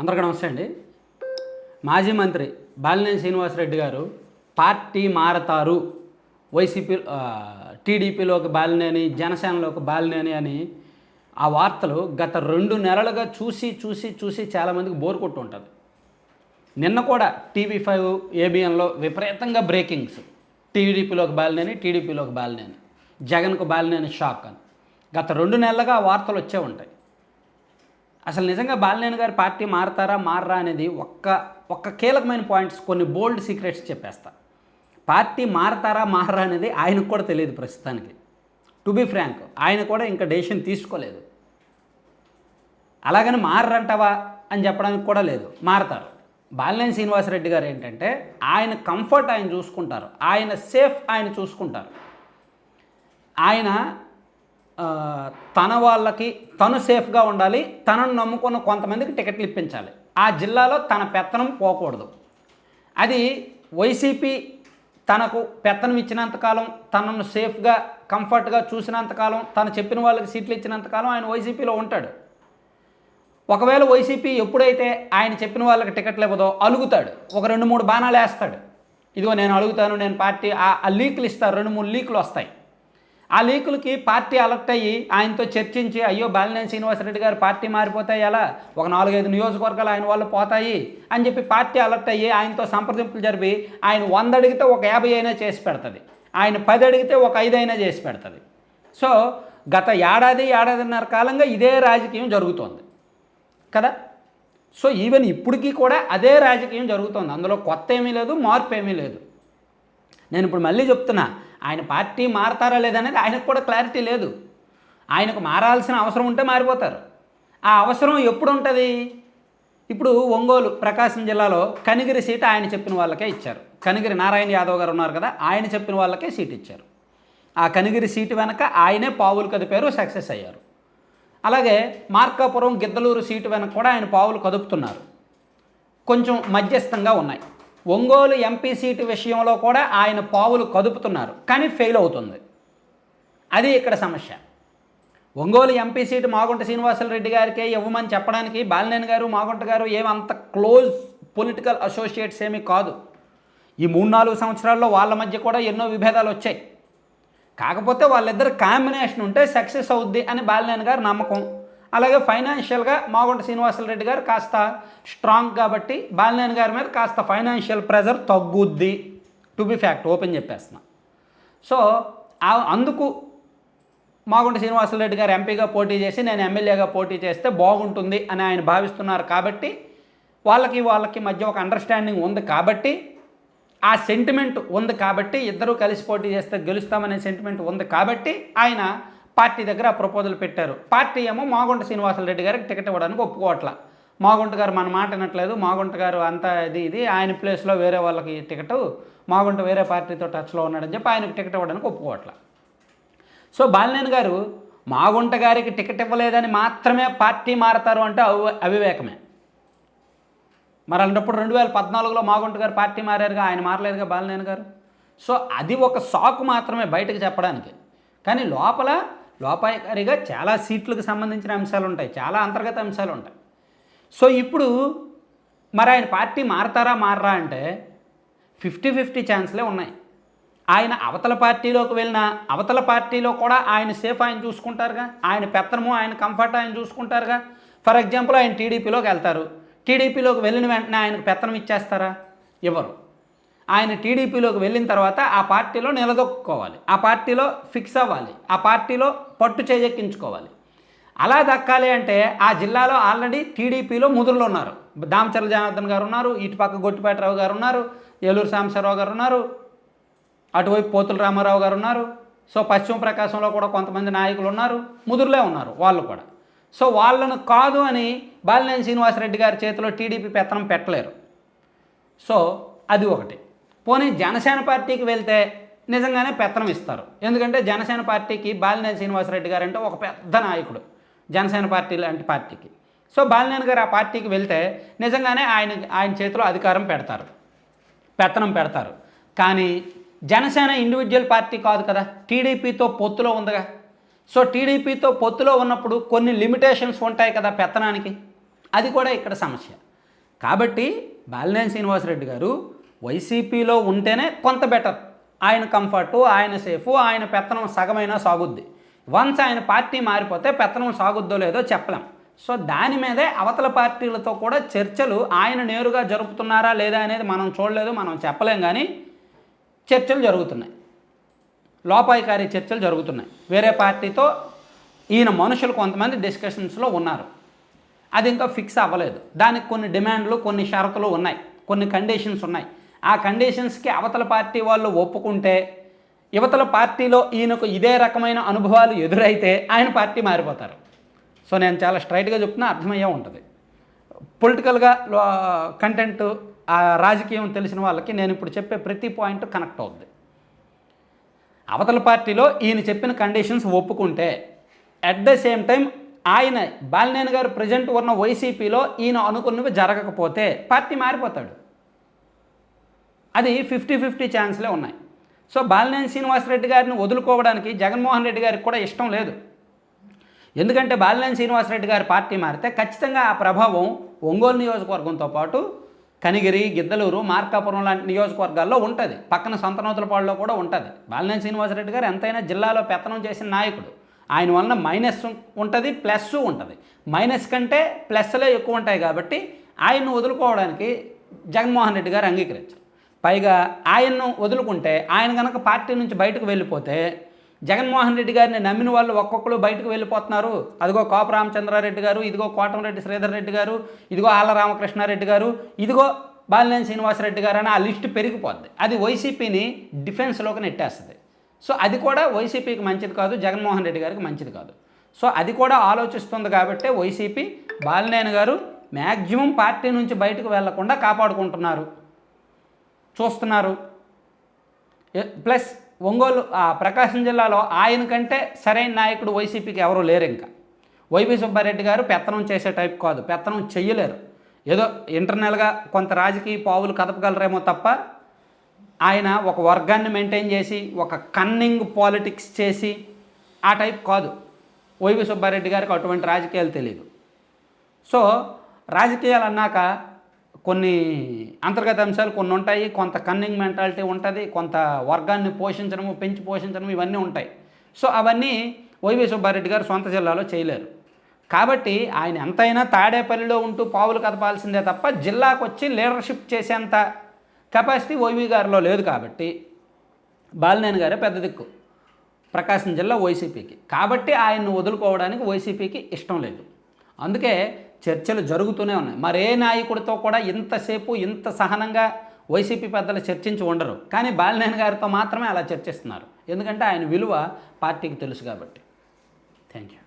అందరికీ నమస్తే అండి. మాజీ మంత్రి బాలినేని శ్రీనివాసరెడ్డి గారు పార్టీ మారతారు. వైసీపీ టీడీపీలోకి బాలినేని జనసేనలోకి బాలినేని అని ఆ వార్తలు గత రెండు నెలలుగా చూసి చూసి చూసి చాలామందికి బోర్ కొట్టు ఉంటుంది నిన్న కూడా టీవీ ఫైవ్ ఏబిఎన్లో విపరీతంగా బ్రేకింగ్స్. టీడీపీలోకి బాలినేని టీడీపీలోకి బాలినేని. జగన్కు బాలినేని షాక్ అని. గత రెండు నెలలుగా ఆ వార్తలు వచ్చే ఉంటాయి. అసలు నిజంగా బాలినేని గారి పార్టీ మారతారా మారరా అనేది ఒక్క ఒక్క కీలకమైన పాయింట్స్ కొన్ని బోల్డ్ సీక్రెట్స్ చెప్పేస్తా. పార్టీ మారతారా మారరా అనేది ఆయనకు కూడా తెలియదు ప్రస్తుతానికి. టు బి ఫ్రాంక్ ఆయన కూడా ఇంకా డెసిషన్ తీసుకోలేదు. అలాగని మారరంటావా అని చెప్పడానికి కూడా లేదు మారతారు. బాలినేని శ్రీనివాసరెడ్డి గారు ఏంటంటే ఆయన కంఫర్ట్ ఆయన చూసుకుంటారు ఆయన సేఫ్ ఆయన చూసుకుంటారు. ఆయన తన వాళ్ళకి తను సేఫ్గా ఉండాలి తనను నమ్ముకున్న కొంతమందికి టికెట్లు ఇప్పించాలి. ఆ జిల్లాలో తన పెత్తనం పోకూడదు. అది వైసీపీ తనకు పెత్తనం ఇచ్చినంతకాలం తనను సేఫ్గా కంఫర్ట్గా చూసినంతకాలం తను చెప్పిన వాళ్ళకి సీట్లు ఇచ్చినంతకాలం ఆయన వైసీపీలో ఉంటాడు. ఒకవేళ వైసీపీ ఎప్పుడైతే ఆయన చెప్పిన వాళ్ళకి టికెట్లు ఇవ్వదో అలుగుతాడు. ఒక రెండు మూడు బాణాలు వేస్తాడు ఇదిగో నేను అడుగుతాను నేను పార్టీ ఆ- ఆ లీకులు ఇస్తారు రెండు మూడు లీకులు వస్తాయి. ఆ లీకులకి పార్టీ అలర్ట్ అయ్యి ఆయనతో చర్చించి అయ్యో బాలినేని శ్రీనివాసరెడ్డి గారు పార్టీ మారిపోతాయి ఎలా? ఒక నాలుగైదు నియోజకవర్గాలు ఆయన వాళ్ళు పోతాయి. అని చెప్పి పార్టీ అలర్ట్ అయ్యి ఆయనతో సంప్రదింపులు జరిపి ఆయన వంద అడిగితే ఒక యాభై అయినా చేసి పెడుతుంది. ఆయన పది అడిగితే ఒక ఐదు అయినా చేసి పెడుతుంది. సో గత ఏడాది ఏడాదిన్నర కాలంగా ఇదే రాజకీయం జరుగుతోంది. కదా? సో ఈవెన్ ఇప్పటికీ కూడా అదే రాజకీయం జరుగుతోంది. అందులో కొత్త ఏమీ లేదు మార్పు ఏమీ లేదు. నేను ఇప్పుడు మళ్ళీ చెప్తున్నా ఆయన పార్టీ మారతారా లేదనేది ఆయనకు కూడా క్లారిటీ లేదు. ఆయనకు మారాల్సిన అవసరం ఉంటే మారిపోతారు. ఆ అవసరం ఎప్పుడు ఉంటుంది ఇప్పుడు ఒంగోలు ప్రకాశం జిల్లాలో కనిగిరి సీట్ ఆయన చెప్పిన వాళ్ళకే ఇచ్చారు. కనిగిరి నారాయణ యాదవ్ గారు ఉన్నారు కదా ఆయన చెప్పిన వాళ్ళకే సీట్ ఇచ్చారు. ఆ కనిగిరి సీటు వెనక ఆయనే పావులు కదిపారు సక్సెస్ అయ్యారు. అలాగే మార్కాపురం గిద్దలూరు సీటు వెనక కూడా ఆయన పావులు కదుపుతున్నారు. కొంచెం మధ్యస్థంగా ఉన్నాయి. ఒంగోలు ఎంపీ సీటు విషయంలో కూడా ఆయన పావులు కదుపుతున్నారు కానీ ఫెయిల్ అవుతుంది. అది ఇక్కడ సమస్య. ఒంగోలు ఎంపీ సీటు మాగుంట శ్రీనివాసరెడ్డి గారికే ఇవ్వమని చెప్పడానికి బాలినేని గారు మాగుంట గారు ఏమంత క్లోజ్ పొలిటికల్ అసోసియేట్స్ ఏమీ కాదు. ఈ మూడు నాలుగు సంవత్సరాల్లో వాళ్ళ మధ్య కూడా ఎన్నో విభేదాలు వచ్చాయి. కాకపోతే వాళ్ళిద్దరు కాంబినేషన్ ఉంటే సక్సెస్ అవుద్ది అని బాలినేని గారు నమ్మకం. అలాగే ఫైనాన్షియల్గా మాగుంట శ్రీనివాసరెడ్డి గారు కాస్త స్ట్రాంగ్ కాబట్టి బాలినేని గారి మీద కాస్త ఫైనాన్షియల్ ప్రెజర్ తగ్గుద్ది. టు బి ఫ్యాక్ట్ ఓపెన్ చెప్పేస్తున్నా. సో అందుకు మాగుంట శ్రీనివాసరెడ్డి గారు ఎంపీగా పోటీ చేసి నేను ఎమ్మెల్యేగా పోటీ చేస్తే బాగుంటుంది అని ఆయన భావిస్తున్నారు కాబట్టి వాళ్ళకి వాళ్ళకి మధ్య ఒక అండర్స్టాండింగ్ ఉంది కాబట్టి ఆ సెంటిమెంట్ ఉంది కాబట్టి ఇద్దరూ కలిసి పోటీ చేస్తే గెలుస్తామనే సెంటిమెంట్ ఉంది కాబట్టి ఆయన పార్టీ దగ్గర ప్రపోజల్ పెట్టారు. పార్టీ ఏమో మాగుంట శ్రీనివాసరెడ్డి గారికి టికెట్ ఇవ్వడానికి ఒప్పుకోవట్ల. మాగుంట గారు మన మాట వినట్లేదు. మాగుంట గారు అంతా ఇది ఇది ఆయన ప్లేస్లో వేరే వాళ్ళకి టికెట్ మాగుంట వేరే పార్టీతో టచ్లో ఉన్నాడని చెప్పి ఆయనకి టికెట్ ఇవ్వడానికి ఒప్పుకోవట్ల. సో బాలినేని గారు మాగుంట గారికి టికెట్ ఇవ్వలేదని మాత్రమే పార్టీ మారతారు అంటే అవి అవివేకమే. మరి అలాంటప్పుడు రెండు వేల పద్నాలుగులో మాగుంట గారు పార్టీ మారారుగా ఆయన మారలేదుగా బాలినేని గారు? సో అది ఒక సాకు మాత్రమే బయటకు చెప్పడానికి. కానీ లోపల లోపాయకారిగా చాలా సీట్లకు సంబంధించిన అంశాలు ఉంటాయి చాలా అంతర్గత అంశాలు ఉంటాయి సో ఇప్పుడు మరి ఆయన పార్టీ మారతారా మారరా అంటే ఫిఫ్టీ ఫిఫ్టీ ఛాన్స్లే ఉన్నాయి. ఆయన అవతల పార్టీలోకి వెళ్ళిన అవతల పార్టీలో కూడా ఆయన సేఫ్ ఆయన చూసుకుంటారుగా ఆయన పెత్తనము ఆయన కంఫర్ట్ ఆయన చూసుకుంటారుగా. ఫర్ ఎగ్జాంపుల్ ఆయన టీడీపీలోకి వెళ్తారు. టీడీపీలోకి వెళ్ళిన వెంటనే ఆయనకు పెత్తనం ఇచ్చేస్తారా? ఇవ్వరు. ఆయన టీడీపీలోకి వెళ్ళిన తర్వాత ఆ పార్టీలో నిలదొక్కుకోవాలి. ఆ పార్టీలో ఫిక్స్ అవ్వాలి. ఆ పార్టీలో పట్టు చేజెక్కించుకోవాలి. అలా దక్కాలి అంటే ఆ జిల్లాలో ఆల్రెడీ టీడీపీలో ముదురులు ఉన్నారు. దామచర్ల జనార్దన్ గారు ఉన్నారు ఇటుపక్క గొట్టిపేటరావు గారు ఉన్నారు ఏలూరు సాంబశివరావు గారు ఉన్నారు అటువైపు పోతుల రామారావు గారు ఉన్నారు. సో పశ్చిమ ప్రకాశంలో కూడా కొంతమంది నాయకులు ఉన్నారు ముదురులే ఉన్నారు వాళ్ళు కూడా. సో వాళ్ళను కాదు అని బాలినేని శ్రీనివాసరెడ్డి గారి చేతిలో టీడీపీ పెత్తనం పెట్టలేరు. సో అది ఒకటి. పోనీ జనసేన పార్టీకి వెళ్తే నిజంగానే పెత్తనం ఇస్తారు. ఎందుకంటే జనసేన పార్టీకి బాలినేని శ్రీనివాసరెడ్డి గారు అంటే ఒక పెద్ద నాయకుడు జనసేన పార్టీ లాంటి పార్టీకి. సో బాలినేని గారు ఆ పార్టీకి వెళ్తే నిజంగానే ఆయన ఆయన చేతిలో అధికారం పెడతారు. పెత్తనం పెడతారు. కానీ జనసేన ఇండివిజువల్ పార్టీ కాదు కదా. టీడీపీతో పొత్తులో ఉందిగా. సో టీడీపీతో పొత్తులో ఉన్నప్పుడు కొన్ని లిమిటేషన్స్ ఉంటాయి కదా పెత్తనానికి. అది కూడా ఇక్కడ సమస్య. కాబట్టి బాలినేని శ్రీనివాసరెడ్డి గారు వైసీపీలో ఉంటేనే కొంత బెటర్ ఆయన కంఫర్టు ఆయన సేఫ్ ఆయన పెత్తనం సగమైనా సాగుద్ది. వన్స్ ఆయన పార్టీ మారిపోతే పెత్తనం సాగుద్దో లేదో చెప్పలేం. సో దాని మీదే అవతల పార్టీలతో కూడా చర్చలు ఆయన నేరుగా జరుపుతున్నారా లేదా అనేది మనం చూడలేదు మనం చెప్పలేం కానీ చర్చలు జరుగుతున్నాయి. లోపాయికారి చర్చలు జరుగుతున్నాయి. వేరే పార్టీతో ఈయన మనుషులు కొంతమంది డిస్కషన్స్లో ఉన్నారు. అది ఇంకా ఫిక్స్ అవ్వలేదు. దానికి కొన్ని డిమాండ్లు కొన్ని షరతులు ఉన్నాయి. కొన్ని కండిషన్స్ ఉన్నాయి. ఆ కండిషన్స్కి అవతల పార్టీ వాళ్ళు ఒప్పుకుంటే యువతల పార్టీలో ఈయనకు ఇదే రకమైన అనుభవాలు ఎదురైతే ఆయన పార్టీ మారిపోతారు. సో నేను చాలా స్ట్రైట్గా చెప్తున్నా అర్థమయ్యే ఉంటుంది. పొలిటికల్గా కంటెంట్ ఆ రాజకీయం తెలిసిన వాళ్ళకి నేను ఇప్పుడు చెప్పే ప్రతి పాయింట్ కనెక్ట్ అవుద్ది. అవతల పార్టీలో ఈయన చెప్పిన కండిషన్స్ ఒప్పుకుంటే అట్ ద సేమ్ టైం ఆయన బాలినేని గారు ప్రజెంట్ ఉన్న వైసీపీలో ఈయన అనుకున్నవి జరగకపోతే పార్టీ మారిపోతాడు. అది ఫిఫ్టీ ఫిఫ్టీ ఛాన్స్లే ఉన్నాయి. సో బాలినేని శ్రీనివాసరెడ్డి గారిని వదులుకోవడానికి జగన్మోహన్ రెడ్డి గారికి కూడా ఇష్టం లేదు. ఎందుకంటే బాలినేని శ్రీనివాసరెడ్డి గారి పార్టీ మారితే ఖచ్చితంగా ఆ ప్రభావం ఒంగోలు నియోజకవర్గంతో పాటు కనిగిరి గిద్దలూరు మార్కాపురం లాంటి నియోజకవర్గాల్లో ఉంటుంది. పక్కన సంతనోతులపాడులో కూడా ఉంటుంది. బాలినేని శ్రీనివాసరెడ్డి గారు ఎంతైనా జిల్లాలో పెత్తనం చేసిన నాయకుడు. ఆయన వలన మైనస్ ఉంటుంది ప్లస్ ఉంటుంది. మైనస్ కంటే ప్లస్లే ఎక్కువ ఉంటాయి కాబట్టి ఆయన్ను వదులుకోవడానికి జగన్మోహన్ రెడ్డి గారు అంగీకరించారు. పైగా ఆయన్ను వదులుకుంటే ఆయన కనుక పార్టీ నుంచి బయటకు వెళ్ళిపోతే జగన్మోహన్ రెడ్డి గారిని నమ్మిన వాళ్ళు ఒక్కొక్కరు బయటకు వెళ్ళిపోతున్నారు. అదిగో కోప రామచంద్రారెడ్డి గారు ఇదిగో కోటంరెడ్డి శ్రీధర్ రెడ్డి గారు ఇదిగో ఆళ్ళ రామకృష్ణారెడ్డి గారు ఇదిగో బాలినేని శ్రీనివాసరెడ్డి గారు అని ఆ లిస్టు పెరిగిపోద్ది. అది వైసీపీని డిఫెన్స్లోకి నెట్టేస్తుంది. సో అది కూడా వైసీపీకి మంచిది కాదు జగన్మోహన్ రెడ్డి గారికి మంచిది కాదు. సో అది కూడా ఆలోచిస్తుంది కాబట్టి వైసీపీ బాలినేని గారు మ్యాక్సిమం పార్టీ నుంచి బయటకు వెళ్ళకుండా కాపాడుకుంటున్నారు. చూస్తున్నారు. ప్లస్ ఒంగోలు ఆ ప్రకాశం జిల్లాలో ఆయన కంటే సరైన నాయకుడు వైసీపీకి ఎవరూ లేరు ఇంకా. వైవి సుబ్బారెడ్డి గారు పెత్తనం చేసే టైప్ కాదు పెత్తనం చెయ్యలేరు. ఏదో ఇంటర్నల్గా కొంత రాజకీయ పావులు కదపగలరేమో తప్ప ఆయన ఒక వర్గాన్ని మెయింటైన్ చేసి ఒక కన్నింగ్ పాలిటిక్స్ చేసి ఆ టైప్ కాదు. వైవి సుబ్బారెడ్డి గారికి అటువంటి రాజకీయాలు తెలియదు సో రాజకీయాలు అన్నాక కొన్ని అంతర్గత అంశాలు కొన్ని ఉంటాయి కొంత కన్నింగ్ మెంటాలిటీ ఉంటుంది కొంత వర్గాన్ని పోషించడము పెంచి పోషించడం ఇవన్నీ ఉంటాయి. సో అవన్నీ వైవి సుబ్బారెడ్డి గారు సొంత జిల్లాలో చేయలేరు. కాబట్టి ఆయన ఎంతైనా తాడేపల్లిలో ఉంటూ పావులు కదపాల్సిందే తప్ప జిల్లాకు వచ్చి లీడర్షిప్ చేసేంత కెపాసిటీ వైవి గారిలో లేదు కాబట్టి బాలినేని గారే పెద్ద దిక్కు. ప్రకాశం జిల్లా వైసీపీకి కాబట్టి ఆయన్ని వదులుకోవడానికి వైసీపీకి ఇష్టం లేదు. అందుకే చర్చలు జరుగుతూనే ఉన్నాయి. మరే నాయకుడితో కూడా ఇంతసేపు ఇంత సహనంగా వైసీపీ పెద్దలు చర్చించి ఉండరు. కానీ బాలినేని గారితో మాత్రమే అలా చర్చిస్తున్నారు. ఎందుకంటే ఆయన విలువ పార్టీకి తెలుసు కాబట్టి. Thank you